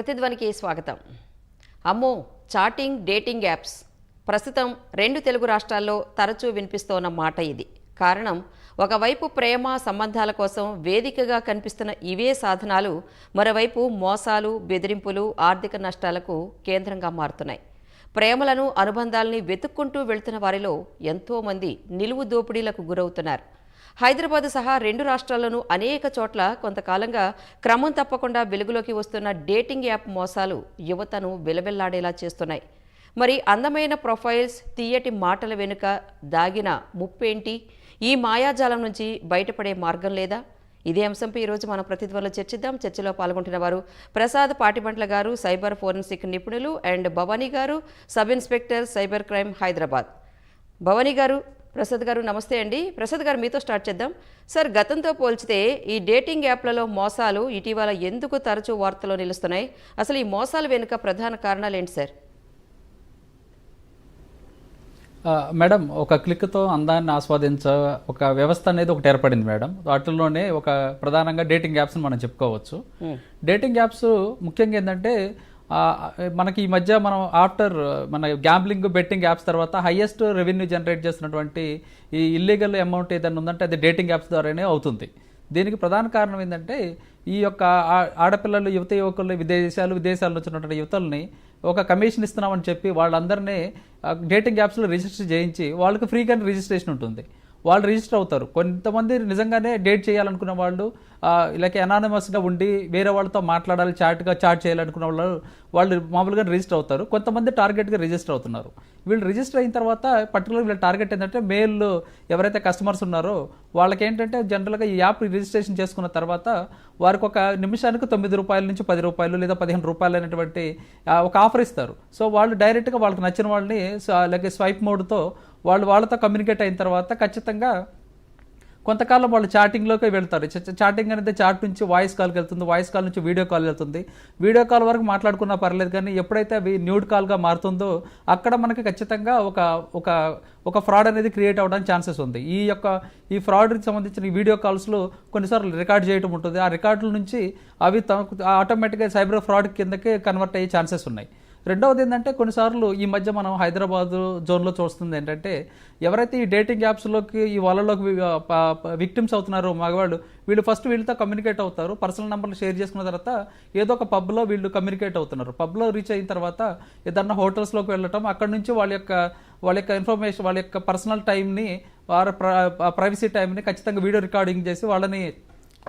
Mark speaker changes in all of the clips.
Speaker 1: ప్రతిధ్వనికి స్వాగతం. అమ్మో chatting dating apps. ప్రస్తుతం రెండు తెలుగు రాష్ట్రాల్లో తరచూ వినిపిస్తోన్న మాట ఇది. కారణం ఒకవైపు ప్రేమ సంబంధాల కోసం వేదికగా కనిపిస్తున్న ఇవే సాధనాలు మరోవైపు మోసాలు బెదిరింపులు ఆర్థిక నష్టాలకు కేంద్రంగా మారుతున్నాయి. ప్రేమలను అనుబంధాలని వెతుక్కుంటూ వెళ్తున్న వారిలో ఎంతోమంది నిలువు దోపిడీలకు గురవుతున్నారు. హైదరాబాద్ సహా రెండు రాష్ట్రాల్లోనూ అనేక చోట్ల కొంతకాలంగా క్రమం తప్పకుండా వెలుగులోకి వస్తున్న డేటింగ్ యాప్ మోసాలు యువతను వెలవెల్లాడేలా చేస్తున్నాయి. మరి అందమైన ప్రొఫైల్స్ తీయటి మాటల వెనుక దాగిన ముప్పేంటి? ఈ మాయాజాలం నుంచి బయటపడే మార్గం లేదా? ఇదే అంశంపై ఈరోజు మనం ప్రతిధ్వనిలో చర్చిద్దాం. చర్చలో పాల్గొంటున్న వారు ప్రసాద్ పాటిబంట్ల గారు సైబర్ ఫోరెన్సిక్ నిపుణులు and Bhavani garu sub inspector cyber crime Hyderabad. Bhavani garu Prasad garu నమస్తే అండి. ప్రసాద్ గారు మీతో స్టార్ట్ చేద్దాం. సార్ గతంతో పోల్చితే ఈ డేటింగ్ యాప్లలో మోసాలు ఇటీవల ఎందుకు తరచూ వార్తల్లో నిలుస్తున్నాయి? అసలు ఈ మోసాల వెనుక ప్రధాన కారణాలు ఏంటి సార్?
Speaker 2: మేడం ఒక క్లిక్తో అందాన్ని ఆస్వాదించ ఒక వ్యవస్థ అనేది ఒకటి ఏర్పడింది మేడం. వాటిల్లోనే ఒక ప్రధానంగా డేటింగ్ యాప్స్ని మనం చెప్పుకోవచ్చు. డేటింగ్ యాప్స్ ముఖ్యంగా ఏంటంటే మనకి ఈ మధ్య మనం ఆఫ్టర్ మన గ్యాంబ్లింగ్ బెట్టింగ్ యాప్స్ తర్వాత హైయెస్ట్ రెవెన్యూ జనరేట్ చేసినటువంటి ఈ ఇల్లీగల్ అమౌంట్ ఏదైనా ఉందంటే అది డేటింగ్ యాప్స్ ద్వారానే అవుతుంది. దీనికి ప్రధాన కారణం ఏంటంటే ఈ యొక్క ఆడపిల్లలు యువత యువకులు విదేశాలు విదేశాల్లో వచ్చినటువంటి యువతల్ని ఒక కమిషన్ ఇస్తున్నామని చెప్పి వాళ్ళందరినీ డేటింగ్ యాప్స్లో రిజిస్టర్ చేయించి వాళ్ళకి ఫ్రీగానే రిజిస్ట్రేషన్ ఉంటుంది. వాళ్ళు రిజిస్టర్ అవుతారు. కొంతమంది నిజంగానే డేట్ చేయాలనుకున్న వాళ్ళు ఇలాగే అనానమస్గా ఉండి వేరే వాళ్ళతో మాట్లాడాలి చాట్గా చాట్ చేయాలనుకున్న వాళ్ళు వాళ్ళు మామూలుగా రిజిస్టర్ అవుతారు. కొంతమంది టార్గెట్గా రిజిస్టర్ అవుతున్నారు. వీళ్ళు రిజిస్టర్ అయిన తర్వాత పర్టికులర్ వీళ్ళ టార్గెట్ ఏంటంటే మెయిల్ ఎవరైతే కస్టమర్స్ ఉన్నారో వాళ్ళకి ఏంటంటే జనరల్గా ఈ యాప్ రిజిస్ట్రేషన్ చేసుకున్న తర్వాత వారికి ఒక నిమిషానికి తొమ్మిది రూపాయల నుంచి పది రూపాయలు లేదా పదిహేను రూపాయలు అనేటువంటి ఒక ఆఫర్ ఇస్తారు. సో వాళ్ళు డైరెక్ట్గా వాళ్ళకి నచ్చిన వాళ్ళని అలాగే స్వైప్ మోడ్తో వాళ్ళు వాళ్ళతో కమ్యూనికేట్ అయిన తర్వాత ఖచ్చితంగా కొంతకాలం వాళ్ళు చాటింగ్లోకి వెళ్తారు. చాటింగ్ అనేది చాట్ నుంచి వాయిస్ కాల్కి వెళ్తుంది. వాయిస్ కాల్ నుంచి వీడియో కాల్ వెళ్తుంది. వీడియో కాల్ వరకు మాట్లాడుకున్నా పర్లేదు కానీ ఎప్పుడైతే అవి న్యూడ్ కాల్గా మారుతుందో అక్కడ మనకి ఖచ్చితంగా ఒక ఒక ఒక ఫ్రాడ్ అనేది క్రియేట్ అవ్వడానికి ఛాన్సెస్ ఉంది. ఈ యొక్క ఈ ఫ్రాడ్కి సంబంధించిన వీడియో కాల్స్లో కొన్నిసార్లు రికార్డ్ చేయడం ఉంటుంది. ఆ రికార్డుల నుంచి అవి ఆటోమేటిక్గా సైబర్ ఫ్రాడ్ కిందకి కన్వర్ట్ అయ్యే ఛాన్సెస్ ఉన్నాయి. రెండవది ఏంటంటే కొన్నిసార్లు ఈ మధ్య మనం హైదరాబాద్ జోన్లో చూస్తుంది ఏంటంటే ఎవరైతే ఈ డేటింగ్ యాప్స్లోకి ఈ వాళ్ళలోకి విక్టిమ్స్ అవుతున్నారో మగవాళ్ళు వీళ్ళు ఫస్ట్ వీళ్ళతో కమ్యూనికేట్ అవుతారు. పర్సనల్ నెంబర్లు షేర్ చేసుకున్న తర్వాత ఏదో ఒక పబ్లో వీళ్ళు కమ్యూనికేట్ అవుతున్నారు. పబ్లో రీచ్ అయిన తర్వాత ఏదన్నా హోటల్స్లోకి వెళ్ళటం అక్కడ నుంచి వాళ్ళ యొక్క వాళ్ళ యొక్క ఇన్ఫర్మేషన్ వాళ్ళ యొక్క పర్సనల్ టైంని వారి ప్రైవసీ టైంని ఖచ్చితంగా వీడియో రికార్డింగ్ చేసి వాళ్ళని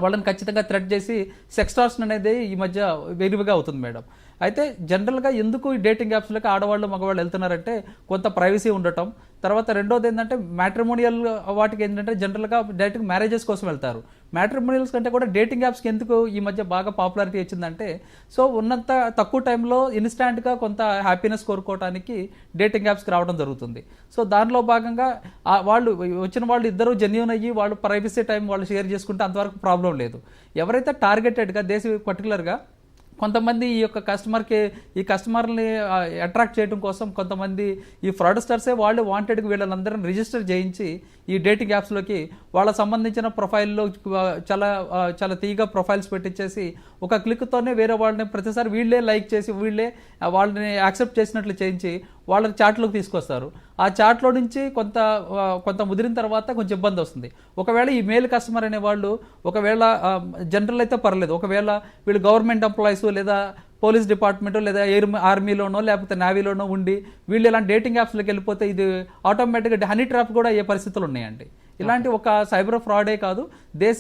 Speaker 2: వాళ్ళని ఖచ్చితంగా థ్రెట్ చేసి సెక్స్టార్షన్ అనేది ఈ మధ్య వెలువగా అవుతుంది మేడం. అయితే జనరల్గా ఎందుకు ఈ డేటింగ్ యాప్స్లోకి ఆడవాళ్ళు మగవాళ్ళు వెళ్తున్నారంటే కొంత ప్రైవసీ ఉండటం. తర్వాత రెండోది ఏంటంటే మ్యాట్రిమోనియల్ వాటికి ఏంటంటే జనరల్గా డైరెక్ట్ మ్యారేజెస్ కోసం వెళ్తారు. మ్యాట్రిమోనియల్స్ కంటే కూడా డేటింగ్ యాప్స్కి ఎందుకు ఈ మధ్య బాగా పాపులారిటీ వచ్చిందంటే సో ఉన్నంత తక్కువ టైంలో ఇన్స్టాంట్గా కొంత హ్యాపీనెస్ కోరుకోవడానికి డేటింగ్ యాప్స్కి రావడం జరుగుతుంది. సో దానిలో భాగంగా వాళ్ళు వచ్చిన వాళ్ళు ఇద్దరు జెన్యున్ అయ్యి వాళ్ళు ప్రైవసీ టైం వాళ్ళు షేర్ చేసుకుంటే అంతవరకు ప్రాబ్లం లేదు. ఎవరైతే టార్గెటెడ్గా దేశ పర్టికులర్గా కొంతమంది ఈ యొక్క కస్టమర్కి ఈ కస్టమర్ని అట్రాక్ట్ చేయడం కోసం కొంతమంది ఈ ఫ్రాడ్స్టర్సే వాళ్ళు వాంటెడ్కి వీళ్ళందరిని రిజిస్టర్ చేయించి ఈ డేటింగ్ యాప్స్లోకి వాళ్ళ సంబంధించిన ప్రొఫైల్లో చాలా చాలా తీగా ప్రొఫైల్స్ పెట్టించేసి ఒక క్లిక్తోనే వేరే వాళ్ళని ప్రతిసారి వీళ్ళే లైక్ చేసి వీళ్ళే వాళ్ళని యాక్సెప్ట్ చేసినట్లు చేయించి వాళ్ళని చాట్లోకి తీసుకొస్తారు. ఆ చాట్లో నుంచి కొంత కొంత ముదిరిన తర్వాత కొంచెం ఇబ్బంది వస్తుంది. ఒకవేళ ఈ మేల్ కస్టమర్ అనే వాళ్ళు ఒకవేళ జనరల్ అయితే పర్లేదు. ఒకవేళ వీళ్ళు గవర్నమెంట్ ఎంప్లాయీస్ లేదా పోలీస్ డిపార్ట్మెంట్ లేదా ఎయిర్ ఆర్మీలోనో లేకపోతే నేవీలోనో ఉండి వీళ్ళు ఇలాంటి డేటింగ్ యాప్స్లోకి వెళ్ళిపోతే ఇది ఆటోమేటిక్గా హనీ ట్రాప్ కూడా అయ్యే పరిస్థితులు ఉన్నాయండి. ఇలాంటి ఒక సైబర్ ఫ్రాడే కాదు. దేశ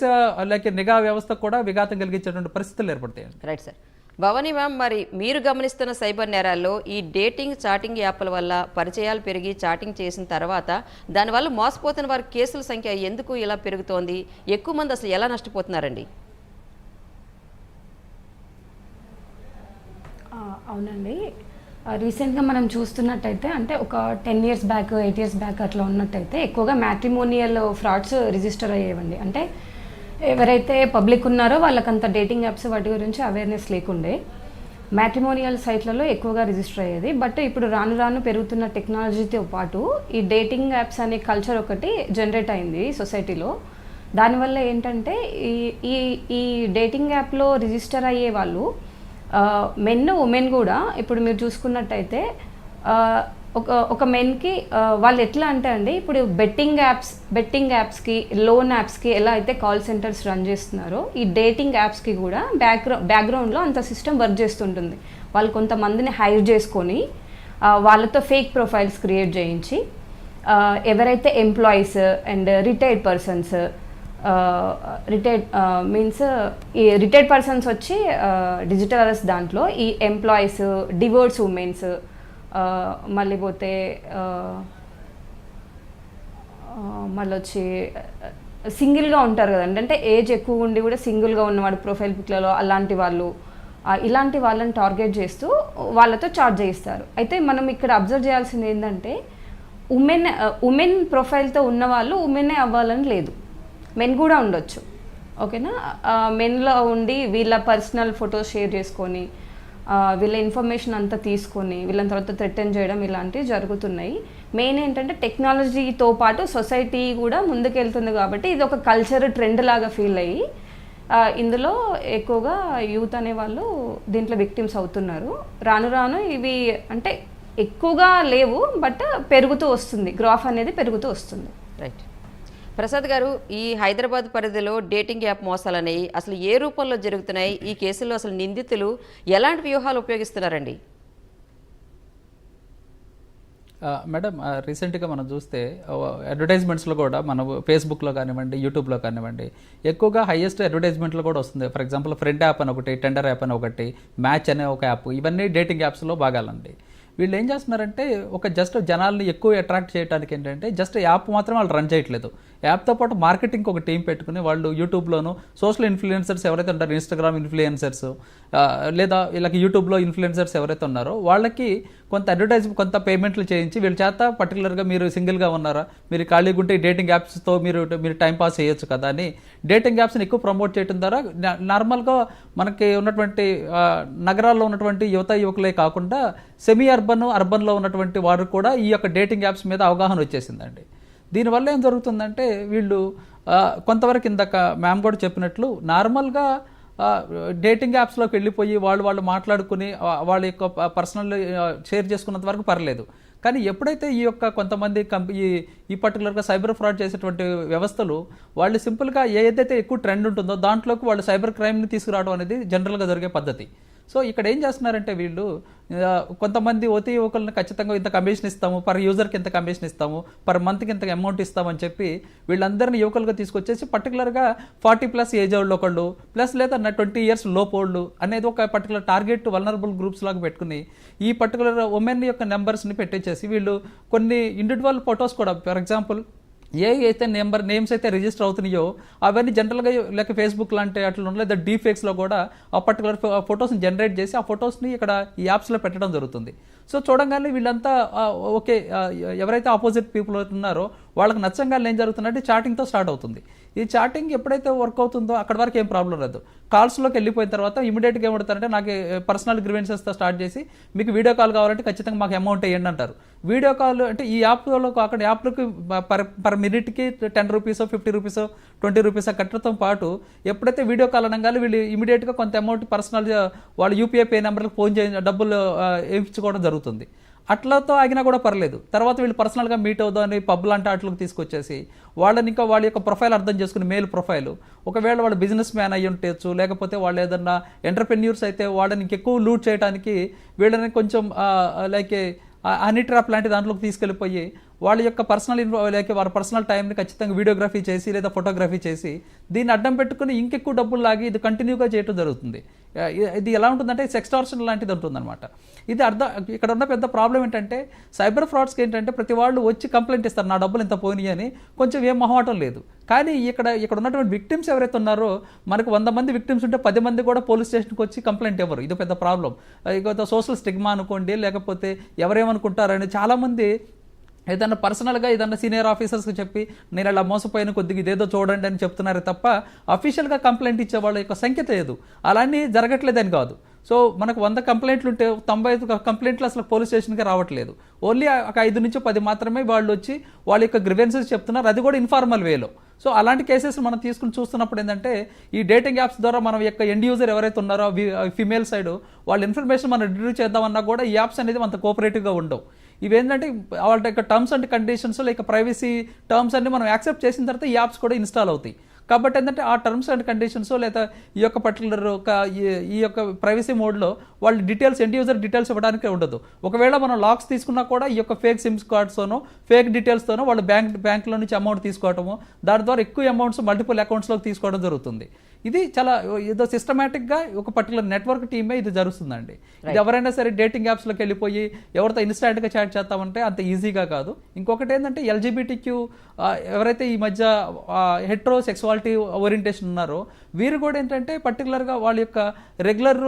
Speaker 2: లైక్ నిఘా వ్యవస్థ కూడా విఘాతం కలిగించేటువంటి పరిస్థితులు ఏర్పడతాయండి.
Speaker 1: Right sir. భవని మ్యామ్ మరి మీరు గమనిస్తున్న సైబర్ నేరాల్లో ఈ డేటింగ్ చాటింగ్ యాప్ల వల్ల పరిచయాలు పెరిగి చాటింగ్ చేసిన తర్వాత దానివల్ల మోసపోతున్న వారి కేసుల సంఖ్య ఎందుకు ఇలా పెరుగుతోంది? ఎక్కువ మంది అసలు ఎలా నష్టపోతున్నారండి?
Speaker 3: అవునండి. రీసెంట్గా మనం చూస్తున్నట్టయితే అంటే ఒక ten years back eight years back అట్లా ఉన్నట్టయితే ఎక్కువగా మ్యాట్రిమోనియల్ ఫ్రాడ్స్ రిజిస్టర్ అయ్యేవండి. అంటే ఎవరైతే పబ్లిక్ ఉన్నారో వాళ్ళకంత డేటింగ్ యాప్స్ వాటి గురించి అవేర్నెస్ లేకుండే. మ్యాట్రిమోనియల్ సైట్లలో ఎక్కువగా రిజిస్టర్ అయ్యేది. బట్ ఇప్పుడు రాను రాను పెరుగుతున్న టెక్నాలజీతో పాటు ఈ డేటింగ్ యాప్స్ అనే కల్చర్ ఒకటి జనరేట్ అయింది సొసైటీలో దానివల్ల ఏంటంటే ఈ ఈ ఈ డేటింగ్ యాప్లో రిజిస్టర్ అయ్యే వాళ్ళు మెన్ ఉమెన్ కూడా ఇప్పుడు మీరు చూసుకున్నట్టయితే ఒక ఒక మెన్కి వాళ్ళు ఎట్లా అంటే అండి ఇప్పుడు బెట్టింగ్ యాప్స్ బెట్టింగ్ యాప్స్కి లోన్ యాప్స్కి ఎలా అయితే కాల్ సెంటర్స్ రన్ చేస్తున్నారో ఈ డేటింగ్ యాప్స్కి కూడా బ్యాక్గ్రౌండ్ బ్యాక్గ్రౌండ్లో అంత సిస్టమ్ వర్క్ చేస్తుంటుంది. వాళ్ళు కొంతమందిని హైర్ చేసుకొని వాళ్ళతో ఫేక్ ప్రొఫైల్స్ క్రియేట్ చేయించి ఎవరైతే employees and retired persons retired means ఈ రిటైర్డ్ పర్సన్స్ వచ్చి డిజిటల్ అరెస్ట్ దాంట్లో ఈ ఎంప్లాయీస్ డివోర్స్ ఉమెన్స్ మళ్ళీ పోతే మళ్ళీ వచ్చి సింగిల్గా ఉంటారు కదండి. అంటే ఏజ్ ఎక్కువ ఉండి కూడా సింగిల్గా ఉన్నవాడు ప్రొఫైల్ పిక్లలో అలాంటి వాళ్ళు ఇలాంటి వాళ్ళని టార్గెట్ చేస్తూ వాళ్ళతో చార్జ్ చేయిస్తారు. అయితే మనం ఇక్కడ అబ్జర్వ్ చేయాల్సింది ఏంటంటే ఉమెన్ ఉమెన్ ప్రొఫైల్తో ఉన్న వాళ్ళు ఉమెనే అవ్వాలని లేదు. మెన్ కూడా ఉండొచ్చు. ఓకేనా? మెన్లో ఉండి వీళ్ళ పర్సనల్ ఫొటోస్ షేర్ చేసుకొని వీళ్ళ ఇన్ఫర్మేషన్ అంతా తీసుకొని వీళ్ళని తర్వాత థ్రెటన్ చేయడం ఇలాంటివి జరుగుతున్నాయి. మెయిన్ ఏంటంటే టెక్నాలజీతో పాటు సొసైటీ కూడా ముందుకెళ్తుంది కాబట్టి ఇది ఒక కల్చర్ ట్రెండ్ లాగా ఫీల్ అయ్యి ఇందులో ఎక్కువగా యూత్ అనే వాళ్ళు దీంట్లో విక్టిమ్స్ అవుతున్నారు. రాను రాను ఇవి అంటే ఎక్కువగా లేవు బట్ పెరుగుతూ వస్తుంది. గ్రాఫ్ అనేది పెరుగుతూ వస్తుంది.
Speaker 1: రైట్ ప్రసాద్ గారు ఈ హైదరాబాద్ పరిధిలో డేటింగ్ యాప్ మోసాలనేవి అసలు ఏ రూపంలో జరుగుతున్నాయి? ఈ కేసుల్లో అసలు నిందితులు ఎలాంటి వ్యూహాలు ఉపయోగిస్తున్నారండి?
Speaker 2: మేడం రీసెంట్గా మనం చూస్తే అడ్వర్టైజ్మెంట్స్లో కూడా మనం ఫేస్బుక్లో కానివ్వండి యూట్యూబ్లో కానివ్వండి ఎక్కువగా హైయెస్ట్ అడ్వర్టైజ్మెంట్లో కూడా వస్తుంది. ఫర్ ఎగ్జాంపుల్ ఫ్రెండ్ యాప్ అని ఒకటి టెండర్ యాప్ అని ఒకటి మ్యాచ్ అనే ఒక యాప్ ఇవన్నీ డేటింగ్ యాప్స్లో భాగాలండి. వీళ్ళు ఏం చేస్తున్నారంటే ఒక జస్ట్ జనాల్ని ఎక్కువ అట్రాక్ట్ చేయడానికి ఏంటంటే జస్ట్ యాప్ మాత్రం వాళ్ళు రన్ చేయట్లేదు. యాప్తో పాటు మార్కెటింగ్ ఒక టీం పెట్టుకుని వాళ్ళు యూట్యూబ్లోను సోషల్ ఇన్ఫ్లుయెన్సర్స్ ఎవరైతే ఉంటారో ఇన్స్టాగ్రామ్ ఇన్ఫ్లుయెన్సర్స్ లేదా వీళ్ళకి యూట్యూబ్లో ఇన్ఫ్లుయెన్సర్స్ ఎవరైతే ఉన్నారో వాళ్ళకి కొంత అడ్వర్టైజ్ కొంత పేమెంట్లు చేయించి వీళ్ళ చేత పర్టికులర్గా మీరు సింగిల్గా ఉన్నారా మీరు ఖాళీగా ఉంటే డేటింగ్ యాప్స్తో మీరు మీరు టైంపాస్ చేయొచ్చు కదా అని డేటింగ్ యాప్స్ని ఎక్కువ ప్రమోట్ చేయడం ద్వారా నార్మల్గా మనకి ఉన్నటువంటి నగరాల్లో ఉన్నటువంటి యువత యువకులే కాకుండా సెమీ అర్బన్ అర్బన్లో ఉన్నటువంటి వారు కూడా ఈ యొక్క డేటింగ్ యాప్స్ మీద అవగాహన వచ్చేసిందండి. దీనివల్ల ఏం జరుగుతుందంటే వీళ్ళు కొంతవరకు ఇందాక మ్యామ్ కూడా చెప్పినట్లు నార్మల్గా డేటింగ్ యాప్స్లోకి వెళ్ళిపోయి వాళ్ళు వాళ్ళు మాట్లాడుకుని వాళ్ళ యొక్క పర్సనల్ షేర్ చేసుకున్నంత వరకు పర్లేదు. కానీ ఎప్పుడైతే ఈ యొక్క కొంతమంది కంపెనీ ఈ ఈ పర్టికులర్గా సైబర్ ఫ్రాడ్ చేసేటువంటి వ్యవస్థలు వాళ్ళు సింపుల్గా ఏదైతే ఎక్కువ ట్రెండ్ ఉంటుందో దాంట్లోకి వాళ్ళు సైబర్ క్రైమ్ని తీసుకురావడం అనేది జనరల్గా జరిగే పద్ధతి. సో ఇక్కడ ఏం చేస్తున్నారంటే వీళ్ళు కొంతమంది ఓతే యువకులను ఖచ్చితంగా ఇంత కమిషన్ ఇస్తాము పర్ యూజర్కి ఇంత కమిషన్ ఇస్తాము పర్ మంత్కి ఇంత అమౌంట్ ఇస్తామని చెప్పి వీళ్ళందరినీ యువకులుగా తీసుకొచ్చేసి పర్టికులర్గా ఫార్టీ ప్లస్ ఏజ్ వాళ్ళు ఒకళ్ళు ప్లస్ లేదా ట్వంటీ ఇయర్స్ లోపోళ్ళు అనేది ఒక పర్టికులర్ టార్గెట్ వల్నరబుల్ గ్రూప్స్ లాగా పెట్టుకుని ఈ పర్టికులర్ ఉమెన్ యొక్క నెంబర్స్ని పెట్టేసేసి వీళ్ళు కొన్ని ఇండివిజువల్ ఫొటోస్ కూడా ఫర్ ఎగ్జాంపుల్ ఏ అయితే నెంబర్ నేమ్స్ అయితే రిజిస్టర్ అవుతున్నాయో అవన్నీ జనరల్గా లేక ఫేస్బుక్ లాంటి అట్లా లేదా డీఫేక్స్లో కూడా ఆ పర్టికులర్ ఫొటోస్ని జనరేట్ చేసి ఆ ఫొటోస్ని ఇక్కడ ఈ యాప్స్లో పెట్టడం జరుగుతుంది. సో చూడంగానే వీళ్ళంతా ఓకే ఎవరైతే ఆపోజిట్ పీపుల్ ఉన్నారో వాళ్ళకి నచ్చంగానే ఏం జరుగుతుందంటే చాటింగ్తో స్టార్ట్ అవుతుంది. ఈ చాటింగ్ ఎప్పుడైతే వర్క్ అవుతుందో అక్కడ వరకు ఏం ప్రాబ్లం లేదు. కాల్స్లోకి వెళ్ళిపోయిన తర్వాత ఇమీడియట్గా ఏమంటారంటే నాకు పర్సనల్ గ్రివెన్సెస్తో స్టార్ట్ చేసి మీకు వీడియో కాల్ కావాలంటే ఖచ్చితంగా మాకు అమౌంట్ వేయండి అంటారు. వీడియో కాల్ అంటే ఈ యాప్లో కాకుండా యాప్లకు పర్ పర్ మినిట్కి టెన్ రూపీసో ఫిఫ్టీ రూపీసో ట్వంటీ రూపీసో కట్టడంతో పాటు ఎప్పుడైతే వీడియో కాల్ అనగానే వీళ్ళు ఇమీడియట్గా కొంత అమౌంట్ పర్సనల్ వాళ్ళు యూపీఐ పే నెంబర్కి ఫోన్ చేయ డబ్బులు వేయించుకోవడం జరుగుతుంది. అట్లతో ఆగినా కూడా పర్లేదు. తర్వాత వీళ్ళు పర్సనల్గా మీట్ అవుదామని పబ్ లాంటి వాటికి తీసుకొచ్చేసి వాళ్ళని ఇంకా వాళ్ళ యొక్క ప్రొఫైల్ అర్థం చేసుకుని మేల్ ప్రొఫైల్. ఒకవేళ వాళ్ళు బిజినెస్ మ్యాన్ అయ్యి ఉండొచ్చు లేకపోతే వాళ్ళు ఏదన్నా ఎంటర్ప్రెన్యూర్స్ అయితే వాళ్ళని ఇంకెక్కువ లూట్ చేయడానికి వీళ్ళని కొంచెం లైక్ హనీ ట్రాప్ లాంటి దాంట్లోకి తీసుకెళ్ళిపోయి వాళ్ళ యొక్క పర్సనల్ ఇన్ఫో లేక వారి పర్సనల్ టైంని ఖచ్చితంగా వీడియోగ్రఫీ చేసి లేదా ఫోటోగ్రఫీ చేసి దీన్ని అడ్డం పెట్టుకుని ఇంకెక్కువ డబ్బులు లాగి ఇది కంటిన్యూగా చేయడం జరుగుతుంది. ఇది ఎలా ఉంటుందంటే సెక్స్టార్షన్ లాంటిది ఉంటుందన్నమాట. ఇది అర్థం ఇక్కడ ఉన్న పెద్ద ప్రాబ్లం ఏంటంటే సైబర్ ఫ్రాడ్స్కి ఏంటంటే ప్రతి వాళ్ళు వచ్చి కంప్లైంట్ ఇస్తారు నా డబ్బులు ఇంత పోయినాయి అని. కొంచెం ఏం మొహమాటం లేదు. కానీ ఇక్కడ ఇక్కడ ఉన్నటువంటి విక్టిమ్స్ ఎవరైతే ఉన్నారో మనకు వంద మంది విక్టిమ్స్ ఉంటే పది మంది కూడా పోలీస్ స్టేషన్కి వచ్చి కంప్లైంట్ ఇవ్వరు. ఇది పెద్ద ప్రాబ్లం ఇక సోషల్ స్టిగ్మా అనుకోండి లేకపోతే ఎవరేమనుకుంటారని చాలామంది ఏదన్నా పర్సనల్గా ఏదన్నా సీనియర్ ఆఫీసర్స్కి చెప్పి నేను అలా మోసపోయిన కొద్దిగా ఇదేదో చూడండి అని చెప్తున్నారు తప్ప అఫీషియల్గా కంప్లైంట్ ఇచ్చే వాళ్ళ యొక్క సంఖ్య లేదు అలానే జరగట్లేదని కాదు. సో మనకు వంద కంప్లైంట్లు ఉంటే తొంభై ఐదు కంప్లైంట్లు అసలు పోలీస్ స్టేషన్కి రావట్లేదు. ఓన్లీ ఒక ఐదు నుంచి పది మాత్రమే వాళ్ళు వచ్చి వాళ్ళ యొక్క గ్రివెన్సెస్ చెప్తున్నారు. అది కూడా ఇన్ఫార్మల్ వేలో. సో అలాంటి కేసెస్ మనం తీసుకుని చూస్తున్నప్పుడు ఏంటంటే ఈ డేటింగ్ యాప్స్ ద్వారా మనం యొక్క ఎండ్ యూజర్ ఎవరైతే ఉన్నారో ఫిమేల్ సైడ్ వాళ్ళ ఇన్ఫర్మేషన్ మనం రిడ్యూ చేద్దామన్నా కూడా ఈ యాప్స్ అనేది అంత కోఆపరేటివ్గా ఉండవు. ఇవేంటంటే వాళ్ళ యొక్క terms and conditions like privacy terms అన్ని మనం యాక్సెప్ట్ చేసిన తర్వాత ఈ యాప్స్ కూడా ఇన్స్టాల్ అవుతాయి. కాబట్టి ఏంటంటే ఆ టర్మ్స్ అండ్ కండిషన్స్ లేదా ఈ యొక్క పర్టికులర్ ఒక ఈ- యొక్క ప్రైవసీ మోడ్లో వాళ్ళు డీటెయిల్స్ ఎండ్ యూజర్ డీటెయిల్స్ ఇవ్వడానికి ఉండదు. ఒకవేళ మనం లాక్స్ తీసుకున్నా కూడా ఈ యొక్క ఫేక్ సిమ్స్ కార్డ్స్తోనో ఫేక్ డీటెయిల్స్తోనో వాళ్ళు బ్యాంక్ బ్యాంక్లో నుంచి అమౌంట్ తీసుకోవటము దాని ద్వారా ఎక్కువ అమౌంట్స్ మల్టిపుల్ అకౌంట్స్లోకి తీసుకోవడం జరుగుతుంది. ఇది చాలా ఏదో సిస్టమేటిక్గా ఒక పర్టికులర్ నెట్వర్క్ టీమే ఇది జరుగుతుందండి. ఇది ఎవరైనా సరే డేటింగ్ యాప్స్లోకి వెళ్ళిపోయి ఎవరితో ఇన్స్టాంట్గా చాట్ చేస్తామంటే అంత ఈజీగా కాదు. ఇంకొకటి ఏంటంటే ఎల్జీబీటీ క్యూ ఎవరైతే ఈ మధ్య హెట్రో సెక్సువాలిటీ ఓరియంటేషన్ ఉన్నారో వీరు కూడా ఏంటంటే పర్టికులర్గా వాళ్ళ యొక్క రెగ్యులర్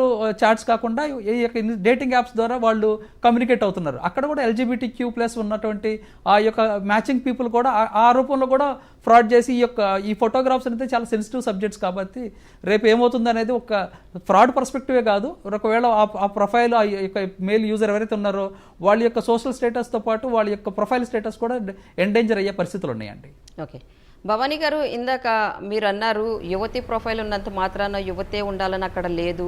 Speaker 2: చాట్స్ uh, కాకుండా ఈ యొక్క డేటింగ్ యాప్స్ ద్వారా వాళ్ళు కమ్యూనికేట్ అవుతున్నారు. అక్కడ కూడా ఎల్జీబీటీ క్యూ ప్లస్ ఉన్నటువంటి ఆ యొక్క మ్యాచింగ్ పీపుల్ కూడా ఆ- రూపంలో కూడా ఫ్రాడ్ చేసి ఈ యొక్క ఈ ఫోటోగ్రాఫ్స్ అనేది చాలా సెన్సిటివ్ సబ్జెక్ట్స్ కాబట్టి రేపు ఏమవుతుంది అనేది ఒక ఫ్రాడ్ పర్స్పెక్టివే కాదు. ఒకవేళ ఆ- ఆ ప్రొఫైల్ ఆ యొక్క మేల్ యూజర్ ఎవరైతే ఉన్నారో వాళ్ళ యొక్క సోషల్ స్టేటస్తో పాటు వాళ్ళ యొక్క ప్రొఫైల్ స్టేటస్ కూడా ఎండేంజర్ అయ్యే పరిస్థితులు ఉన్నాయండి.
Speaker 1: ఓకే భవానీ గారు ఇందాక మీరు అన్నారు యువతి ప్రొఫైల్ ఉన్నంత మాత్రాన యువతే ఉండాలని అక్కడ లేదు.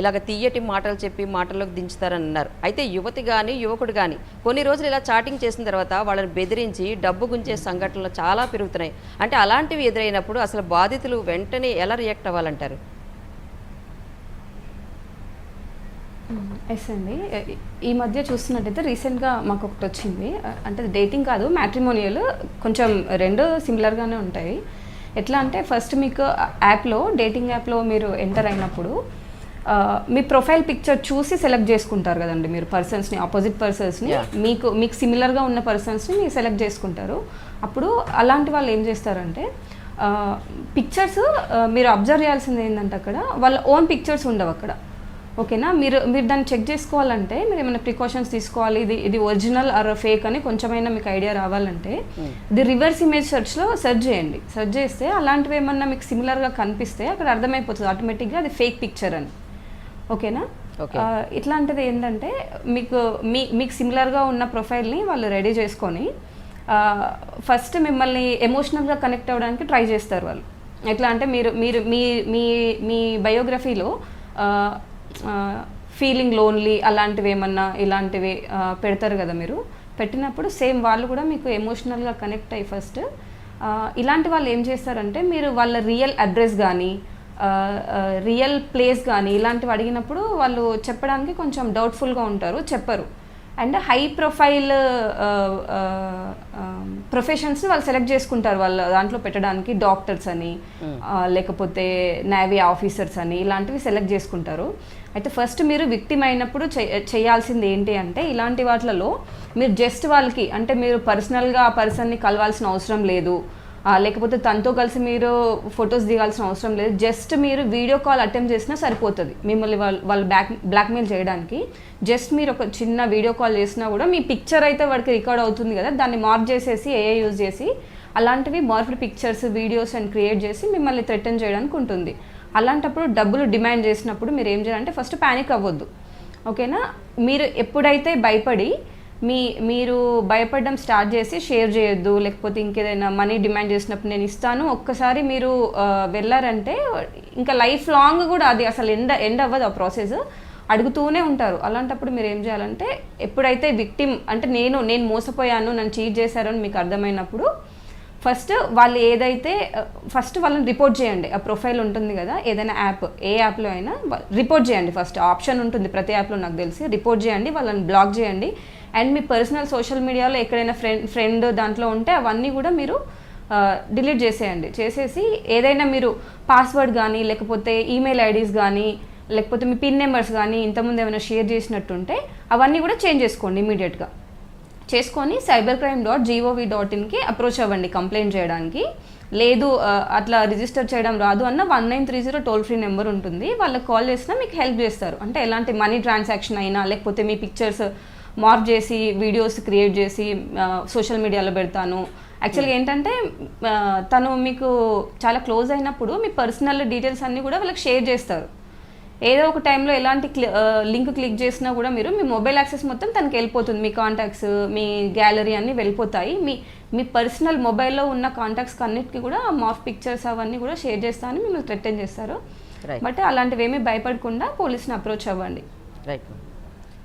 Speaker 1: ఇలాగ తీయటి మాటలు చెప్పి మాటల్లోకి దించుతారని అన్నారు అయితే యువతి కానీ యువకుడు కానీ కొన్ని రోజులు ఇలా చాటింగ్ చేసిన తర్వాత వాళ్ళని బెదిరించి డబ్బు గుంచే సంఘటనలు చాలా పెరుగుతున్నాయి. అంటే అలాంటివి ఎదురైనప్పుడు అసలు బాధితులు వెంటనే ఎలా రియాక్ట్ అవ్వాలంటారు?
Speaker 3: ఎస్ అండి. ఈ- మధ్య చూస్తున్నట్టయితే రీసెంట్గా మాకు ఒకటి వచ్చింది అంటే డేటింగ్ కాదు మ్యాట్రిమోనియల్ కొంచెం రెండు సిమిలర్గానే ఉంటాయి. ఎట్లా అంటే ఫస్ట్ మీకు యాప్లో డేటింగ్ యాప్లో మీరు ఎంటర్ అయినప్పుడు మీ ప్రొఫైల్ పిక్చర్ చూసి సెలెక్ట్ చేసుకుంటారు కదండి మీరు పర్సన్స్ని ఆపోజిట్ పర్సన్స్ని. మీకు మీకు సిమిలర్గా ఉన్న పర్సన్స్ని మీరు సెలెక్ట్ చేసుకుంటారు. అప్పుడు అలాంటి వాళ్ళు ఏం చేస్తారంటే పిక్చర్స్ మీరు అబ్జర్వ్ చేయాల్సింది ఏంటంటే అక్కడ వాళ్ళ ఓన్ పిక్చర్స్ ఉండవు అక్కడ ఓకేనా? మీరు మీరు దాన్ని చెక్ చేసుకోవాలంటే మీరు ఏమైనా ప్రికాషన్స్ తీసుకోవాలి ఇది ఇది ఒరిజినల్ ఆర్ ఫేక్ అని కొంచెమైనా మీకు ఐడియా రావాలంటే ఇది రివర్స్ ఇమేజ్ సెర్చ్లో సెర్చ్ చేయండి. సెర్చ్ చేస్తే అలాంటివి ఏమన్నా మీకు సిమిలర్గా కనిపిస్తే అక్కడ అర్థమైపోతుంది ఆటోమేటిక్గా అది ఫేక్ పిక్చర్ అని. ఓకేనా? ఇట్లాంటిది ఏంటంటే మీకు మీ మీకు సిమిలర్గా ఉన్న ప్రొఫైల్ని వాళ్ళు రెడీ చేసుకొని ఫస్ట్ మిమ్మల్ని ఎమోషనల్గా కనెక్ట్ అవ్వడానికి ట్రై చేస్తారు వాళ్ళు. ఎట్లా అంటే మీరు మీరు మీ మీ మీ బయోగ్రఫీలో ఫీలింగ్ లోన్లీ అలాంటివి ఏమన్నా ఇలాంటివి పెడతారు కదా మీరు? పెట్టినప్పుడు సేమ్ వాళ్ళు కూడా మీకు ఎమోషనల్గా కనెక్ట్ అయ్యి ఫస్ట్ ఇలాంటి వాళ్ళు ఏం చేస్తారంటే మీరు వాళ్ళ రియల్ అడ్రస్ కానీ రియల్ ప్లేస్ కానీ ఇలాంటివి అడిగినప్పుడు వాళ్ళు చెప్పడానికి కొంచెం డౌట్ఫుల్గా ఉంటారు చెప్పరు. అండ్ హై ప్రొఫైల్ ప్రొఫెషన్స్ వాళ్ళు సెలెక్ట్ చేసుకుంటారు వాళ్ళ దాంట్లో పెట్టడానికి డాక్టర్స్ అని ఆ, లేకపోతే నేవీ ఆఫీసర్స్ అని ఇలాంటివి సెలెక్ట్ చేసుకుంటారు. అయితే ఫస్ట్ మీరు విక్టిమ్ అయినప్పుడు చేయాల్సింది ఏంటి అంటే ఇలాంటి వాటిలలో మీరు జస్ట్ వాళ్ళకి అంటే మీరు పర్సనల్గా ఆ పర్సన్ని కలవాల్సిన అవసరం లేదు. లేకపోతే తనతో కలిసి మీరు ఫొటోస్ దిగాల్సిన అవసరం లేదు. జస్ట్ మీరు వీడియో కాల్ అటెంప్ట్ చేసినా సరిపోతుంది. మిమ్మల్ని వాళ్ళు వాళ్ళు బ్లాక్ బ్లాక్మెయిల్ చేయడానికి. జస్ట్ మీరు ఒక చిన్న వీడియో కాల్ చేసినా కూడా మీ పిక్చర్ అయితే వాడికి రికార్డ్ అవుతుంది కదా. దాన్ని మార్క్ చేసేసి ఏఏ యూజ్ చేసి అలాంటివి morphed pictures videos and create చేసి మిమ్మల్ని థ్రెటన్ చేయడానికి ఉంటుంది. అలాంటప్పుడు డబ్బులు డిమాండ్ చేసినప్పుడు మీరు ఏం చేయాలంటే ఫస్ట్ ప్యానిక్ అవ్వద్దు. ఓకేనా మీరు ఎప్పుడైతే భయపడి మీ మీరు భయపడడం స్టార్ట్ చేసి షేర్ చేయొద్దు లేకపోతే ఇంకేదైనా మనీ డిమాండ్ చేసినప్పుడు నేను ఇస్తాను. ఒక్కసారి మీరు వెళ్ళారంటే ఇంకా లైఫ్ లాంగ్ కూడా అది అసలు ఎండ్ ఎండ్ అవ్వదు ఆ ప్రాసెస్. అడుగుతూనే ఉంటారు. అలాంటప్పుడు మీరు ఏం చేయాలంటే ఎప్పుడైతే విక్టిమ్ అంటే నేను నేను మోసపోయాను నన్ను చీట్ చేశారు అని మీకు అర్థమైనప్పుడు ఫస్ట్ వాళ్ళు ఏదైతే ఫస్ట్ వాళ్ళని రిపోర్ట్ చేయండి. ఆ ప్రొఫైల్ ఉంటుంది కదా ఏదైనా యాప్ ఏ యాప్లో అయినా రిపోర్ట్ చేయండి ఫస్ట్. ఆప్షన్ ఉంటుంది ప్రతి యాప్లో నాకు తెలిసి. రిపోర్ట్ చేయండి వాళ్ళని బ్లాక్ చేయండి. అండ్ మీ పర్సనల్ సోషల్ మీడియాలో ఎక్కడైనా ఫ్రెండ్ ఫ్రెండ్ దాంట్లో ఉంటే అవన్నీ కూడా మీరు డిలీట్ చేసేయండి. చేసేసి ఏదైనా మీరు పాస్వర్డ్ కానీ లేకపోతే ఈమెయిల్ ఐడీస్ కానీ లేకపోతే మీ పిన్ నెంబర్స్ కానీ ఇంతకుముందు ఏమైనా షేర్ చేసినట్టుంటే అవన్నీ కూడా చేంజ్ చేసుకోండి ఇమీడియట్గా. చేసుకొని cyber crime dot GOV dot ఇన్కి approach అవ్వండి కంప్లైంట్ చేయడానికి. లేదు అట్లా రిజిస్టర్ చేయడం రాదు అన్న one nine three zero toll free number ఉంటుంది. వాళ్ళకి కాల్ చేసినా మీకు హెల్ప్ చేస్తారు. అంటే ఎలాంటి మనీ ట్రాన్సాక్షన్ అయినా లేకపోతే మీ పిక్చర్స్ మార్క్ చేసి వీడియోస్ క్రియేట్ చేసి సోషల్ మీడియాలో పెడతాను. యాక్చువల్గా ఏంటంటే ఆ, తను మీకు చాలా క్లోజ్ అయినప్పుడు మీ పర్సనల్ డీటెయిల్స్ అన్నీ కూడా వాళ్ళకి షేర్ చేస్తారు. ఏదో ఒక టైంలో ఎలాంటి లింక్ క్లిక్ చేసినా కూడా మీరు మీ మొబైల్ యాక్సెస్ మొత్తం తనకి వెళ్ళిపోతుంది. మీ కాంటాక్ట్స్ మీ గ్యాలరీ అన్నీ వెళ్ళిపోతాయి. మీ మీ పర్సనల్ మొబైల్లో ఉన్న కాంటాక్ట్స్ అన్నిటికీ కూడా మాఫ్ పిక్చర్స్ అవన్నీ కూడా షేర్ చేస్తామని మిమ్మల్ని థ్రెటన్ చేస్తారు. బట్ అలాంటివి ఏమీ భయపడకుండా పోలీస్ని అప్రోచ్ అవ్వండి.
Speaker 1: రైట్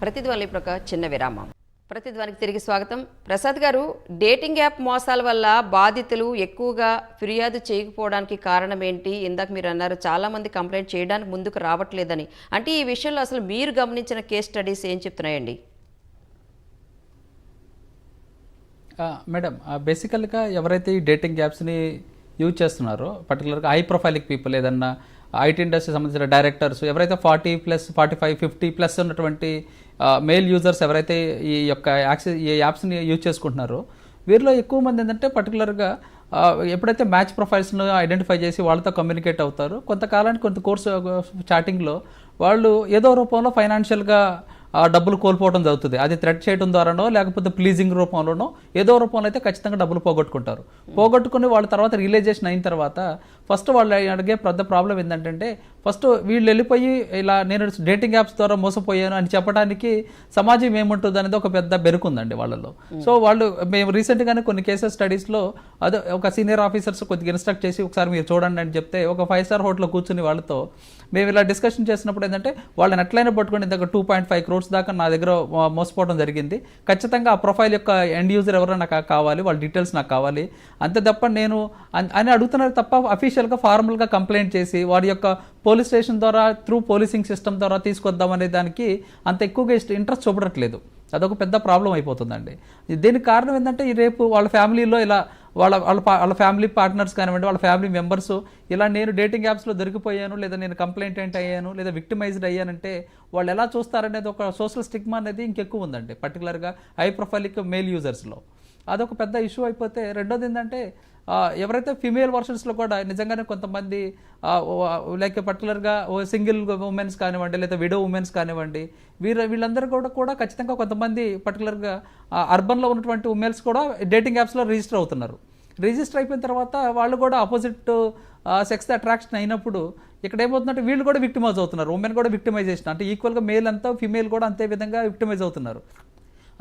Speaker 1: ప్రతిధ్వని ఇప్పుడు ఒక చిన్న విరామం. ప్రతిధ్వనికి తిరిగి స్వాగతం. ప్రసాద్ గారు డేటింగ్ యాప్ మోసాల వల్ల బాధితులు ఎక్కువగా ఫిర్యాదు చేయకపోవడానికి కారణం ఏంటి? ఇందాక మీరు అన్నారు చాలామంది కంప్లైంట్ చేయడానికి ముందుకు రావట్లేదని. అంటే ఈ విషయంలో అసలు మీరు గమనించిన కేస్ స్టడీస్ ఏం చెప్తున్నాయండి?
Speaker 2: మేడం బేసికల్గా ఎవరైతే ఈ డేటింగ్ యాప్స్ని యూజ్ చేస్తున్నారో పర్టికులర్గా హై ప్రొఫైలిక్ పీపుల్ ఏదన్నా ఐటీ ఇండస్ట్రీ సంబంధించిన డైరెక్టర్స్ ఎవరైతే forty plus forty five fifty plus ఉన్నటువంటి మెయిల్ యూజర్స్ ఎవరైతే ఈ యొక్క యాక్సెస్ ఈ యాప్స్ని యూజ్ చేసుకుంటున్నారో వీరిలో ఎక్కువ మంది ఏంటంటే పర్టికులర్గా ఎప్పుడైతే మ్యాచ్ ప్రొఫైల్స్ను ఐడెంటిఫై చేసి వాళ్ళతో కమ్యూనికేట్ అవుతారో కొంతకాలానికి కొంత కోర్సు చాటింగ్లో వాళ్ళు ఏదో రూపంలో ఫైనాన్షియల్గా డబ్బులు కోల్పోవడం జరుగుతుంది. అది థ్రెట్ చేయడం ద్వారానో లేకపోతే ప్లీజింగ్ రూపంలోనో ఏదో రూపంలో అయితే ఖచ్చితంగా డబ్బులు పోగొట్టుకుంటారు. పోగొట్టుకుని వాళ్ళ తర్వాత రియలైజేషన్ అయిన తర్వాత ఫస్ట్ వాళ్ళు అడిగే పెద్ద ప్రాబ్లం ఏంటంటే ఫస్ట్ వీళ్ళు వెళ్ళిపోయి ఇలా నేను డేటింగ్ యాప్స్ ద్వారా మోసపోయాను అని చెప్పడానికి సమాజం ఏముంటుంది అనేది ఒక పెద్ద బెరుకుందండి వాళ్ళలో. సో వాళ్ళు మేము రీసెంట్గానే కొన్ని కేసెస్ స్టడీస్లో అదే ఒక సీనియర్ ఆఫీసర్స్ కొద్దిగా ఇన్స్ట్రక్ట్ చేసి ఒకసారి మీరు చూడండి అని చెప్తే ఒక ఫైవ్ స్టార్ హోటల్లో కూర్చుని వాళ్ళతో మేము ఇలా డిస్కషన్ చేసినప్పుడు ఏంటంటే వాళ్ళని ఎట్లయినా పట్టుకుని దగ్గర టూ పాయింట్ ఫైవ్ క్రోర్స్ దాకా నా దగ్గర మోసపోవడం జరిగింది. ఖచ్చితంగా ఆ ప్రొఫైల్ యొక్క ఎండ్ యూజర్ ఎవరో నాకు కావాలి వాళ్ళ డీటెయిల్స్ నాకు కావాలి. అంతే తప్ప నేను అన్- అని అడుగుతున్నారు తప్ప అఫీషియల్గా ఫార్మల్గా కంప్లైంట్ చేసి వారి యొక్క పోలీస్ పోలీస్ స్టేషన్ ద్వారా త్రూ పోలీసింగ్ సిస్టమ్ ద్వారా తీసుకొద్దాం అనే దానికి అంత ఎక్కువగా ఇష్ట ఇంట్రెస్ట్ చూపడట్లేదు. అదొక పెద్ద ప్రాబ్లం అయిపోతుందండి. దీనికి కారణం ఏంటంటే ఈ రేపు వాళ్ళ ఫ్యామిలీలో ఇలా వాళ్ళ వాళ్ళ వాళ్ళ ఫ్యామిలీ పార్ట్నర్స్ కానివ్వండి వాళ్ళ ఫ్యామిలీ మెంబర్స్ ఇలా నేను డేటింగ్ యాప్స్లో దొరికిపోయాను లేదా నేను కంప్లైంట్ ఏంటి అయ్యాను లేదా విక్టిమైజ్డ్ అయ్యానంటే వాళ్ళు ఎలా చూస్తారనేది ఒక సోషల్ స్టిగ్మా అనేది ఇంకెక్కువ ఉందండి. పర్టికులర్గా హై ప్రొఫైలిక్ మేల్ యూజర్స్లో. అదొక పెద్ద ఇష్యూ అయిపోతే రెండోది ఏంటంటే ఎవరైతే ఫిమేల్ వర్షన్స్లో కూడా నిజంగానే కొంతమంది లైక్ పర్టికులర్గా సింగిల్ ఉమెన్స్ కానివ్వండి లేదా విడో ఉమెన్స్ కానివ్వండి వీరు వీళ్ళందరూ కూడా కూడా ఖచ్చితంగా కొంతమంది పర్టికులర్గా అర్బన్లో ఉన్నటువంటి ఉమెన్స్ కూడా డేటింగ్ యాప్స్లో రిజిస్టర్ అవుతున్నారు. రిజిస్టర్ అయిపోయిన తర్వాత వాళ్ళు కూడా ఆపోజిట్ సెక్స్ అట్రాక్షన్ అయినప్పుడు ఇక్కడ ఏమవుతుందంటే వీళ్ళు కూడా విక్టిమైజ్ అవుతున్నారు. ఉమెన్ కూడా విక్టిమైజేషన్ అంటే ఈక్వల్గా మేల్ అంతా ఫిమేల్ కూడా అంతే విధంగా విక్టిమైజ్ అవుతున్నారు.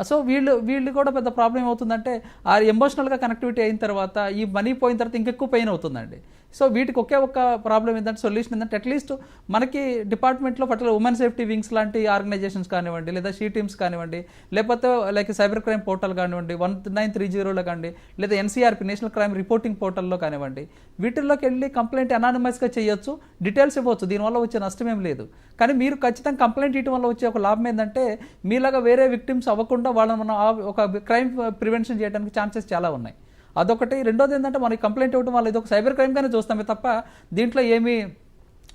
Speaker 2: సో వీళ్ళు వీళ్ళు కూడా పెద్ద ప్రాబ్లం ఏమవుతుందంటే ఆ ఎమోషనల్గా కనెక్టివిటీ అయిన తర్వాత ఈ మనీ పోయిన తర్వాత ఇంకెక్కువ పెయిన్ అవుతుందండి. సో వీటికి ఒకే ఒక ప్రాబ్లం ఏంటంటే సొల్యూషన్ ఏంటంటే అట్లీస్ట్ మనకి డిపార్ట్మెంట్లో పట్ల ఉమెన్ సేఫ్టీ వింగ్స్ లాంటి ఆర్గనైజేషన్స్ కానివ్వండి లేదా షీ టీమ్స్ కానివ్వండి లేకపోతే లైక్ సైబర్ క్రైమ్ పోర్టల్ కానివ్వండి వన్ నైన్ త్రీ జీరోలో కానివ్వండి లేదా ఎన్సీఆర్పి నేషనల్ క్రైమ్ రిపోర్టింగ్ పోర్టల్లో కానివ్వండి వీటిల్లోకి వెళ్ళి కంప్లైంట్ అనానిమస్గా చేయొచ్చు డీటెయిల్స్ ఇవ్వచ్చు దీనివల్ల వచ్చే నష్టం ఏం లేదు. కానీ మీరు ఖచ్చితంగా కంప్లైంట్ ఇవ్వడం వల్ల వచ్చే ఒక లాభం ఏంటంటే మీలాగా వేరే విక్టిమ్స్ అవ్వకుండా వాళ్ళని మనం ఒక క్రైమ్ ప్రివెన్షన్ చేయడానికి ఛాన్సెస్ చాలా ఉన్నాయి. అదొకటి. రెండోది ఏంటంటే మనకి కంప్లైంట్ ఇవ్వడం వల్ల ఇది ఒక సైబర్ క్రైమ్గానే చూస్తామే తప్ప దీంట్లో ఏమీ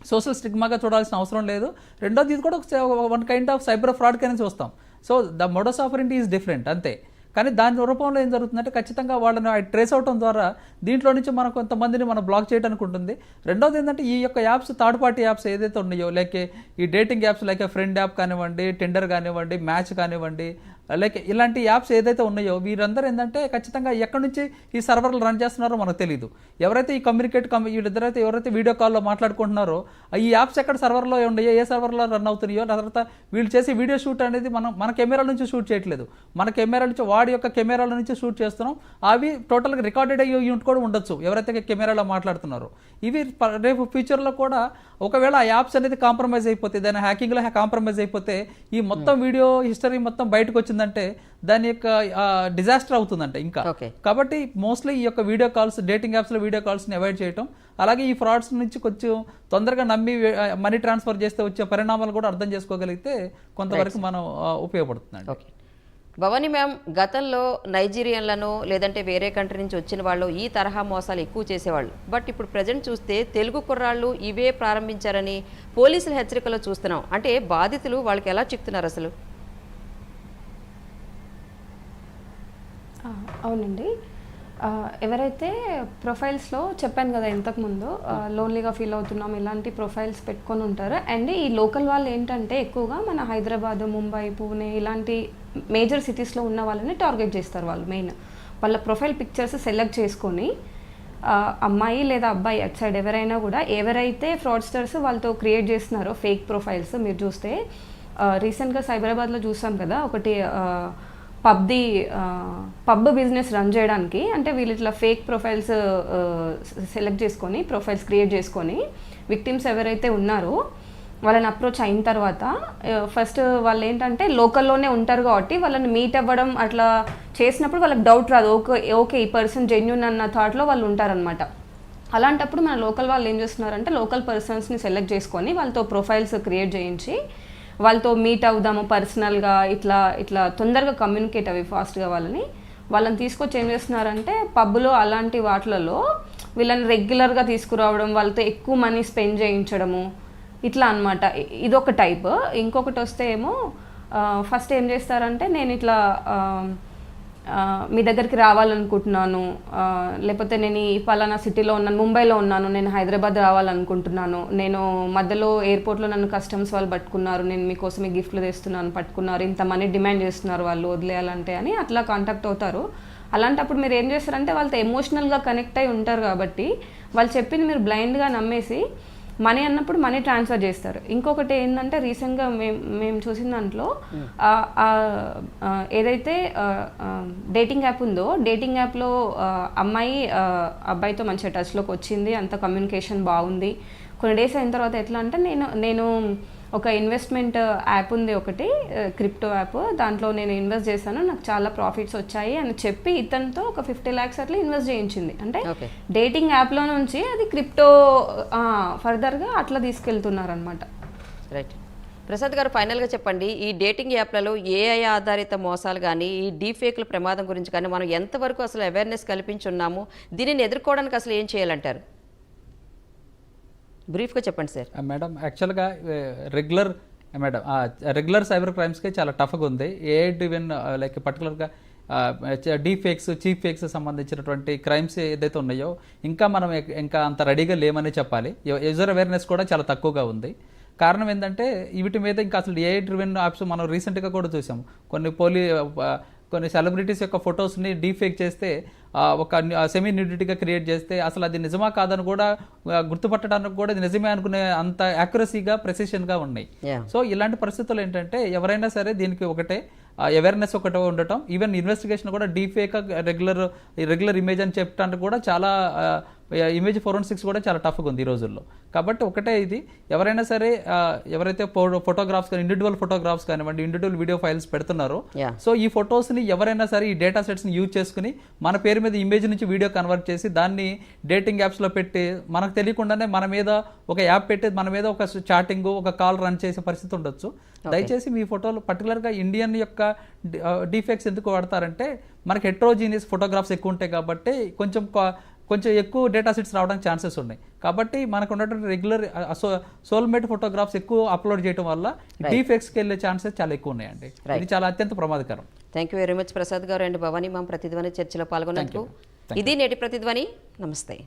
Speaker 2: సోషల్ స్టిగ్మాగా చూడాల్సిన అవసరం లేదు. రెండోది ఇది కూడా ఒక one kind of cyber fraud కింద చూస్తాం. So the modus operandi is different అంతే. కానీ దాని రూపంలో ఏం జరుగుతుందంటే ఖచ్చితంగా వాళ్ళని ట్రేస్ అవటం ద్వారా దీంట్లో నుంచి మనం కొంతమందిని మనం బ్లాక్ చేయడానికి ఉంటుంది. రెండోది ఏంటంటే ఈ యొక్క యాప్స్ థర్డ్ పార్టీ యాప్స్ ఏదైతే ఉన్నాయో లైక్ ఈ dating apps like friend app కానివ్వండి టెండర్ కానివ్వండి మ్యాచ్ కానివ్వండి Uh, లైక్ ఇలాంటి యాప్స్ ఏదైతే ఉన్నాయో వీరందరూ ఏంటంటే ఖచ్చితంగా ఎక్కడి నుంచి ఈ సర్వర్లు రన్ చేస్తున్నారో మనకు తెలియదు ఎవరైతే ఈ కమ్యూనికేట్ కమ్ వీళ్ళిద్దరైతే ఎవరైతే వీడియో కాల్లో మాట్లాడుకుంటున్నారో ఈ యాప్స్ ఎక్కడ సర్వర్లో ఉన్నాయో ఏ సర్వర్లో రన్ అవుతున్నాయో తర్వాత వీళ్ళు చేసే వీడియో షూట్ అనేది మనం మన కెమెరాల నుంచి షూట్ చేయట్లేదు. మన కెమెరా నుంచి వాడి యొక్క కెమెరాల నుంచి షూట్ చేస్తున్నాం. అవి టోటల్గా రికార్డెడ్ అయ్యే యూనిట్ కూడా ఉండొచ్చు ఎవరైతే కెమెరాలో మాట్లాడుతున్నారో. ఇవి రేపు ఫ్యూచర్లో కూడా ఒకవేళ ఆ యాప్స్ అనేది కాంప్రమైజ్ అయిపోతే దాని హ్యాకింగ్లో కాంప్రమైజ్ అయిపోతే ఈ మొత్తం వీడియో హిస్టరీ మొత్తం బయటకు వచ్చిందంటే దాని యొక్క డిజాస్టర్ అవుతుందంట ఇంకా. కాబట్టి మోస్ట్లీ ఈ యొక్క వీడియో కాల్స్ డేటింగ్ యాప్స్లో వీడియో కాల్స్ని అవాయిడ్ చేయటం. అలాగే ఈ ఫ్రాడ్స్ నుంచి కొంచెం తొందరగా నమ్మి మనీ ట్రాన్స్ఫర్ చేస్తే వచ్చే పరిణామాలు కూడా అర్థం చేసుకోగలిగితే కొంతవరకు మనం ఉపయోగపడుతుందండి.
Speaker 1: ఓకే భవని మ్యామ్ గతంలో నైజీరియన్లను లేదంటే వేరే కంట్రీ నుంచి వచ్చిన వాళ్ళు ఈ తరహా మోసాలు ఎక్కువ చేసేవాళ్ళు. బట్ ఇప్పుడు ప్రజెంట్ చూస్తే తెలుగు కుర్రాళ్ళు ఇవే ప్రారంభించారని పోలీసుల హెచ్చరికలో చూస్తున్నాం. అంటే బాధితులు వాళ్ళకి ఎలా చెప్తున్నారు అసలు?
Speaker 3: అవునండి. ఎవరైతే ప్రొఫైల్స్లో చెప్పాను కదా ఇంతకుముందు లోన్లీగా ఫీల్ అవుతున్నాం ఇలాంటి ప్రొఫైల్స్ పెట్టుకొని ఉంటారు. అండ్ ఈ లోకల్ వాళ్ళు ఏంటంటే ఎక్కువగా మన హైదరాబాద్ ముంబై పూణే ఇలాంటి మేజర్ సిటీస్లో ఉన్న వాళ్ళని టార్గెట్ చేస్తారు వాళ్ళు మెయిన్. వాళ్ళ ప్రొఫైల్ పిక్చర్స్ సెలెక్ట్ చేసుకొని అమ్మాయి లేదా అబ్బాయి అట్ సైడ్ ఎవరైనా కూడా ఎవరైతే ఫ్రాడ్స్టర్స్ వాళ్ళతో క్రియేట్ చేస్తున్నారో ఫేక్ ప్రొఫైల్స్ మీరు చూస్తే రీసెంట్గా సైబరాబాద్లో చూసాం కదా ఒకటి పబ్ది పబ్ బిజినెస్ రన్ చేయడానికి అంటే వీళ్ళు ఇట్లా ఫేక్ ప్రొఫైల్స్ సెలెక్ట్ చేసుకొని ప్రొఫైల్స్ క్రియేట్ చేసుకొని విక్టిమ్స్ ఎవరైతే ఉన్నారో వాళ్ళని అప్రోచ్ అయిన తర్వాత ఫస్ట్ వాళ్ళు ఏంటంటే లోకల్లోనే ఉంటారు కాబట్టి వాళ్ళని మీట్ అవ్వడం అట్లా చేసినప్పుడు వాళ్ళకి డౌట్ రాదు. ఓకే ఓకే ఈ పర్సన్ జెన్యున్ అన్న థాట్లో వాళ్ళు ఉంటారనమాట అలాంటప్పుడు మన లోకల్ వాళ్ళు ఏం చేస్తున్నారంటే లోకల్ పర్సన్స్ని సెలెక్ట్ చేసుకొని వాళ్ళతో ప్రొఫైల్స్ క్రియేట్ చేయించి వాళ్ళతో మీట్ అవుదాము పర్సనల్గా ఇట్లా ఇట్లా తొందరగా కమ్యూనికేట్ అవి ఫాస్ట్గా వాళ్ళని. వాళ్ళని తీసుకొచ్చి ఏం చేస్తున్నారంటే పబ్లో అలాంటి వాటిలలో వీళ్ళని రెగ్యులర్గా తీసుకురావడం వాళ్ళతో ఎక్కువ మనీ స్పెండ్ చేయించడము ఇట్లా అనమాట ఇదొక టైప్ ఇంకొకటి వస్తే ఏమో ఫస్ట్ ఏం చేస్తారంటే నేను ఇట్లా మీ దగ్గరికి రావాలనుకుంటున్నాను. లేకపోతే నేను ఈ పలానా సిటీలో ఉన్నాను ముంబైలో ఉన్నాను నేను హైదరాబాద్ రావాలనుకుంటున్నాను. నేను మధ్యలో ఎయిర్పోర్ట్లో నన్ను కస్టమ్స్ వాళ్ళు పట్టుకున్నారు నేను మీకోసం ఈ గిఫ్ట్లు తెస్తున్నాను పట్టుకున్నారు ఇంత మనీ డిమాండ్ చేస్తున్నారు వాళ్ళు వదిలేయాలంటే అని అట్లా కాంటాక్ట్ అవుతారు. అలాంటప్పుడు మీరు ఏం చేస్తారంటే వాళ్ళతో ఎమోషనల్గా కనెక్ట్ అయి ఉంటారు కాబట్టి వాళ్ళు చెప్పింది మీరు బ్లైండ్గా నమ్మేసి మనీ అన్నప్పుడు మనీ ట్రాన్స్ఫర్ చేస్తారు. ఇంకొకటి ఏంటంటే రీసెంట్గా మేము మేము చూసిన దాంట్లో ఏదైతే డేటింగ్ యాప్ ఉందో డేటింగ్ యాప్లో అమ్మాయి అబ్బాయితో మంచిగా టచ్లోకి వచ్చింది అంత కమ్యూనికేషన్ బాగుంది. కొన్ని డేస్ అయిన తర్వాత ఎట్లా అంటే నేను నేను ఒక ఇన్వెస్ట్మెంట్ యాప్ ఉంది ఒకటి క్రిప్టో యాప్ దాంట్లో నేను ఇన్వెస్ట్ చేశాను. నాకు చాలా ప్రాఫిట్స్ వచ్చాయి అని చెప్పి ఇతనితో ఒక ఫిఫ్టీ ల్యాక్స్ అట్లా ఇన్వెస్ట్ చేయించింది. అంటే డేటింగ్ యాప్లో నుంచి అది క్రిప్టో ఫర్దర్గా అట్లా తీసుకెళ్తున్నారు అనమాట
Speaker 1: రైట్ ప్రసాద్ గారు ఫైనల్గా చెప్పండి. ఈ డేటింగ్ యాప్లలో ఏఐ ఆధారిత మోసాలు కానీ ఈ డీఫేక్ల ప్రమాదం గురించి కానీ మనం ఎంతవరకు అసలు అవేర్నెస్ కల్పించున్నాము? దీనిని ఎదుర్కోవడానికి అసలు ఏం చేయాలంటారు? బ్రీఫ్గా చెప్పండి సార్.
Speaker 2: మేడం యాక్చువల్గా రెగ్యులర్ మేడం రెగ్యులర్ సైబర్ క్రైమ్స్కి చాలా టఫ్గా ఉంది. ఏ డివెన్ లైక్ పర్టికులర్గా డీ ఫేక్స్ చీప్ ఫేక్స్ సంబంధించినటువంటి క్రైమ్స్ ఏదైతే ఉన్నాయో ఇంకా మనం ఇంకా అంత రెడీగా లేమని చెప్పాలి. యూజర్ అవేర్నెస్ కూడా చాలా తక్కువగా ఉంది. కారణం ఏంటంటే వీటి మీద ఇంకా అసలు ఏ డ్రివెన్ యాప్స్ మనం రీసెంట్గా కూడా చూసాం. కొన్ని పోలీ కొన్ని సెలబ్రిటీస్ యొక్క ఫొటోస్ని డీఫేక్ చేస్తే ఒక సెమీ న్యూడిటీగా క్రియేట్ చేస్తే అసలు అది నిజమా కాదని కూడా గుర్తుపట్టడానికి కూడా ఇది నిజమే అనుకునే అంత యాక్యురసీగా ప్రెసిషన్గా ఉన్నాయి. సో ఇలాంటి పరిస్థితులు ఏంటంటే ఎవరైనా సరే దీనికి ఒకటే అవేర్నెస్ ఒకటే ఉండటం ఈవెన్ ఇన్వెస్టిగేషన్ కూడా డీఫేక్ రెగ్యులర్ రెగ్యులర్ ఇమేజ్ అని చెప్పడానికి కూడా చాలా ఇమేజ్ ఫోరెన్సిక్స్ కూడా చాలా టఫ్గా ఉంది ఈ రోజుల్లో. కాబట్టి ఒకటే ఇది ఎవరైనా సరే ఎవరైతే ఫోటోగ్రాఫ్స్ కానీ ఇండివిజువల్ ఫోటోగ్రాఫ్స్ కానివ్వండి ఇండివిజువల్ వీడియో ఫైల్స్ పెడుతున్నారో. సో ఈ ఫొటోస్ని ఎవరైనా సరే ఈ డేటా సెట్స్ని యూజ్ చేసుకుని మన పేరు మీద ఇమేజ్ నుంచి వీడియో కన్వర్ట్ చేసి దాన్ని డేటింగ్ యాప్స్లో పెట్టి మనకు తెలియకుండానే మన మీద ఒక యాప్ పెట్టి మన మీద ఒక చాటింగ్ ఒక కాల్ రన్ చేసే పరిస్థితి ఉండొచ్చు. దయచేసి మీ ఫోటోలు పర్టికులర్గా ఇండియన్ యొక్క డిఫెక్ట్స్ ఎందుకు వాడతారంటే మనకి హెట్రోజీనియస్ ఫోటోగ్రాఫ్స్ ఎక్కువ ఉంటాయి కాబట్టి కొంచెం కొంచెం ఎక్కువ డేటా సెట్స్ రావడానికి ఛాన్సెస్ ఉన్నాయి. కాబట్టి మనకు ఉన్నటువంటి రెగ్యులర్ సోల్మేట్ ఫోటోగ్రాఫ్స్ ఎక్కువ అప్లోడ్ చేయడం వల్ల డిఫెక్ట్స్కి వెళ్ళే ఛాన్సెస్ చాలా ఎక్కువ ఉన్నాయండి. ఇది చాలా అత్యంత ప్రమాదకరం.
Speaker 1: Thank you very much Prasad garu. And Bhavani మాం ప్రతిధ్వని చర్చలో పాల్గొన్నందుకు. ఇది నేటి ప్రతిధ్వని. నమస్తే.